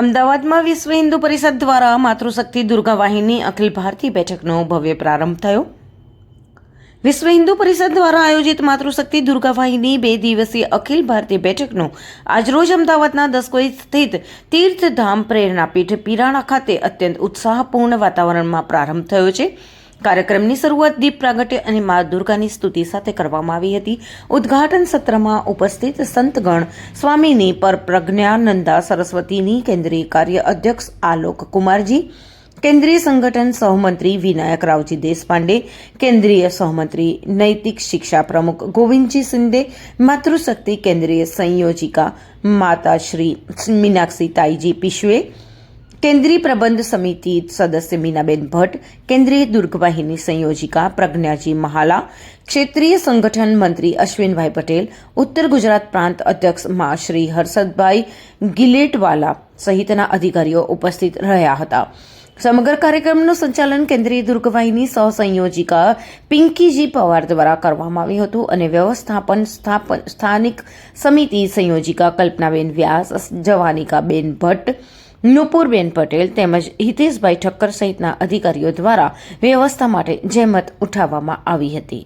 અમદાવાદમાં વિશ્વ હિન્દુ પરિષદ દ્વારા માતૃશક્તિ દુર્ગા વાહિની અખિલ ભારતીય બેઠકનો ભવ્ય પ્રારંભ થયો. વિશ્વ હિન્દુ પરિષદ દ્વારા આયોજિત માતૃશક્તિ દુર્ગા વાહિની બે દિવસીય અખિલ ભારતીય બેઠકનો આજરોજ અમદાવાદના દસકોઈ સ્થિત તીર્થધામ પ્રેરણાપીઠ પીરાણા ખાતે અત્યંત ઉત્સાહપૂર્ણ વાતાવરણમાં પ્રારંભ થયો છે. કાર્યક્રમની શરૂઆત દીપ પ્રાગટ્ય અને મા દુર્ગાની સ્તુતિ સાથે કરવામાં આવી હતી. ઉદ્ઘાટન સત્રમાં ઉપસ્થિત સંતગણ સ્વામીની પર પ્રજ્ઞાનંદા સરસ્વતીની કેન્દ્રીય કાર્ય અધ્યક્ષ આલોક કુમારજી, કેન્દ્રીય સંગઠન સહમંત્રી વિનાયક રાવજી દેશપાંડે, કેન્દ્રીય સહમંત્રી નૈતિક શિક્ષા પ્રમુખ ગોવિંદજી સિંદે માતૃશક્તિ કેન્દ્રીય સંયોજિકા માતાશ્રી મીનાક્ષી તાઈજી પિશવે કેન્દ્રીય પ્રબંધ સમિતિ સદસ્ય મીનાબેન ભટ્ટ, કેન્દ્રીય દુર્ગવાહિની સંયોજિકા પ્રજ્ઞાજી મહાલા, ક્ષેત્રીય સંગઠન મંત્રી અશ્વિનભાઈ પટેલ, ઉત્તર ગુજરાત પ્રાંત અધ્યક્ષ મા શ્રી હર્ષદભાઈ ગિલેટવાલા સહિતના અધિકારીઓ ઉપસ્થિત રહ્યા હતા. સમગ્ર કાર્યક્રમનું સંચાલન કેન્દ્રીય દુર્ગવાહિની સહસંયોજિકા પિંકીજી પવાર દ્વારા કરવામાં આવ્યું હતું અને વ્યવસ્થાપન સ્થાપન સ્થાનિક સમિતિ સંયોજિકા કલ્પનાબેન વ્યાસ, જવાનિકાબેન ભટ્ટ નુપુરબેન પટેલ તેમજ હિતેશભાઈ ઠક્કર સહિતના અધિકારીઓ દ્વારા વ્યવસ્થા માટે જહેમત ઉઠાવવામાં આવી હતી.